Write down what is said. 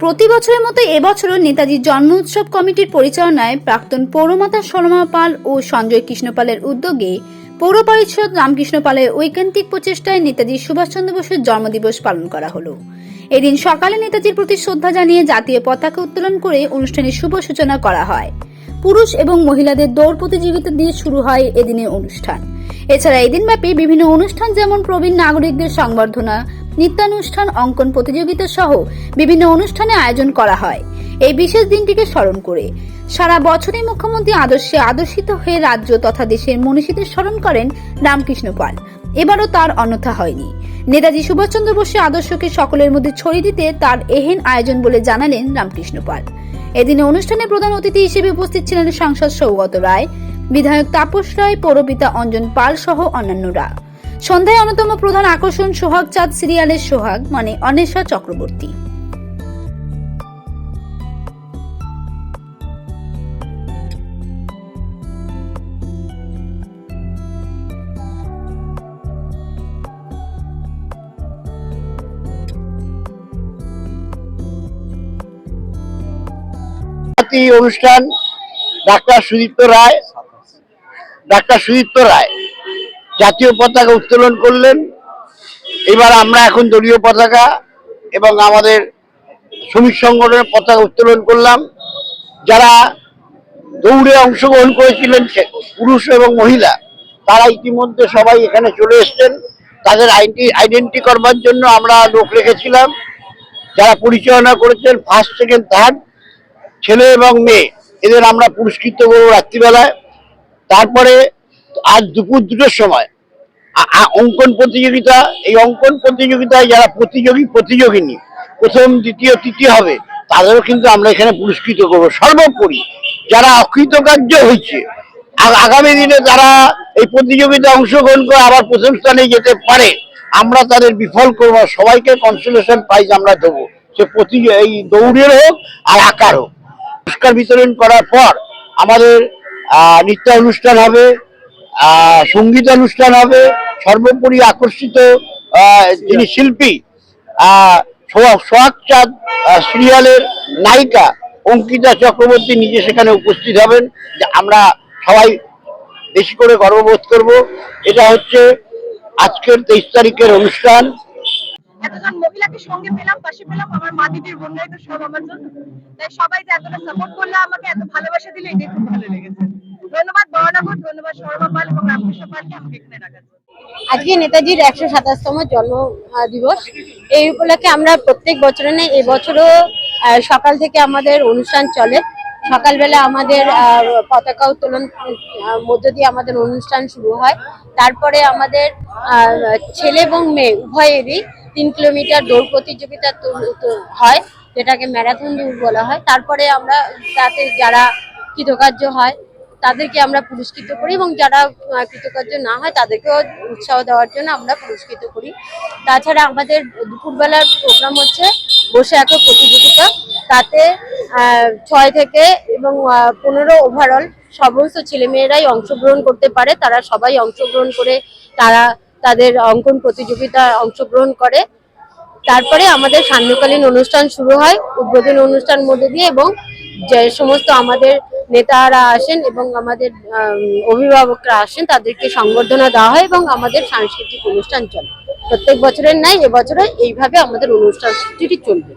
প্রতি বছরের মতো এবছরও নেতাজি জন্ম উৎসব কমিটির পরিচালনায় প্রাক্তন পৌরমাতা শর্মা পাল ও সঞ্জয় কৃষ্ণ পালের উদ্যোগে পৌর পরিষদ রামকৃষ্ণ পালের ঐকান্তিক প্রচেষ্টায় নেতাজি সুভাষচন্দ্র বসুর জন্মদিবস পালন করা হলো। এদিন সকালে নেতাজির প্রতি শ্রদ্ধা জানিয়ে জাতীয় পতাকা উত্তোলন করে অনুষ্ঠানের শুভ সূচনা করা হয়। পুরুষ এবং মহিলাদের দৌড় প্রতিযোগিতা দিয়ে শুরু হয় এদিনের অনুষ্ঠান। এছাড়া এদিন ব্যাপী বিভিন্ন অনুষ্ঠান, যেমন প্রবীণ নাগরিকদের সংবর্ধনা নৃত্যানুষ্ঠান, অঙ্কন প্রতিযোগিতা সহ বিভিন্ন অনুষ্ঠানে আয়োজন করা হয়। এই বিশেষ দিনটিকে স্মরণ করে। সারা বছরই মুখ্যমন্ত্রী আদর্শে আদর্শিত হয়ে রাজ্য তথা দেশের মনীষীদের স্মরণ করেন রামকৃষ্ণ পাল। এবারও তার অন্যথা হয়নি। নেতাজি সুভাষচন্দ্র বসুর আদর্শকে সকলের মধ্যে ছড়িয়ে দিতে তার এহেন আয়োজন বলে জানালেন রামকৃষ্ণ পাল। এদিনে অনুষ্ঠানে প্রধান অতিথি হিসেবে উপস্থিত ছিলেন সাংসদ সৌগত রায়, বিধায়ক তাপস রায়, পৌরপিতা অঞ্জন পাল সহ অন্যান্যরা। সন্ধ্যায় অন্যতম প্রধান আকর্ষণ সোহাগ চাঁদ সিরিয়ালের সোহাগ মানে অনেশা চক্রবর্তী। অনুষ্ঠান ডাক্তার সুদীপ্ত রায়, ডাক্তার সুদীপ্ত রায়। জাতীয় পতাকা উত্তোলন করলেন। এবার আমরা এখন দলীয় পতাকা এবং আমাদের শ্রমিক সংগঠনের পতাকা উত্তোলন করলাম। যারা দৌড়ে অংশগ্রহণ করেছিলেন পুরুষ এবং মহিলা, তারা ইতিমধ্যে সবাই এখানে চলে এসছেন। তাদের আইডেন্টি আইডেন্টি করবার জন্য আমরা লোক রেখেছিলাম। যারা পরিচালনা করেছেন ফার্স্ট সেকেন্ড থার্ড ছেলে এবং মেয়ে, এদের আমরা পুরস্কৃত করব রাত্রিবেলায়। তারপরে আজ দুপুর দুটোর সময় অঙ্কন প্রতিযোগিতা, এই অঙ্কন প্রতিযোগিতায় যারা প্রতিযোগী, প্রতিযোগিনী, প্রথম, দ্বিতীয়, তৃতীয় হবে, তাদেরও কিন্তু আমরা এখানে পুরস্কৃত করব। সর্বোপরি যারা অকৃতকার্য হয়েছে আগামী দিনে তারা এই প্রতিযোগিতায় অংশগ্রহণ করে আবার প্রথম স্থানে যেতে পারে, আমরা তাদের বিফল করব সবাইকে কনসোলেশন প্রাইজ আমরা দেবো। সে প্রতি এই দৌড়ের হোক আর আকার হোক। পুরস্কার বিতরণ করার পর আমাদের নৃত্য অনুষ্ঠান হবে। আহ, সংগীত অনুষ্ঠান হবে সর্বোপরি আকর্ষিত যিনি শিল্পী সোহাগ চাঁদ সিরিয়ালের নায়িকা অঙ্কিতা চক্রবর্তী নিজে সেখানে উপস্থিত হবেন। আমরা সবাই বেশি করে গর্ববোধ করব। এটা হচ্ছে আজকের তেইশ তারিখের অনুষ্ঠান। সবাই যে এতটা সাপোর্ট করল আমাকে এত ভালোবাসা দিলে এটাই খুব ভালো লেগেছে। ধন্যবাদ ধন্যবাদ এবং রামকৃষ্ণ আমাকে এখানে রাখার আজকে নেতাজির একশো সাতাশতম জন্ম দিবস। এই উপলক্ষে আমরা প্রত্যেক বছরে নেই এবছরও সকাল থেকে আমাদের অনুষ্ঠান চলে। সকালবেলা আমাদের পতাকা উত্তোলন মধ্য দিয়ে আমাদের অনুষ্ঠান শুরু হয়। তারপরে আমাদের ছেলে এবং মেয়ে, উভয়েরই তিন কিলোমিটার দৌড় প্রতিযোগিতা হয়, যেটাকে ম্যারাথন দৌড় বলা হয়। তারপরে আমরা তাতে যারা কৃতকার্য হয় তাদেরকে আমরা পুরস্কৃত করি এবং যারা কৃতকার্য না হয় তাদেরকেও উৎসাহ দেওয়ার জন্য আমরা পুরস্কৃত করি। তাছাড়া আমাদের দুপুরবেলার প্রোগ্রাম হচ্ছে বসে আঁকো প্রতিযোগিতা। তাতে ছয় থেকে এবং পনেরো ওভারঅল সমস্ত ছেলেমেয়েরাই অংশগ্রহণ করতে পারে। তারা সবাই অংশগ্রহণ করে, তারা তাদের অঙ্কন প্রতিযোগিতায় অংশগ্রহণ করে। তারপরে আমাদের সান্ধ্যকালীন অনুষ্ঠান শুরু হয়, উদ্বোধনী অনুষ্ঠান মধ্যে দিয়ে এবং যে সমস্ত আমাদের নেতারা আসেন এবং আমাদের আম, অভিভাবকরা আসেন তাদেরকে সংবর্ধনা দেওয়া হয় এবং আমাদের সাংস্কৃতিক অনুষ্ঠান চলে। প্রত্যেক বছরের নাই এবছরে এইভাবে আমাদের অনুষ্ঠানটি চলবে।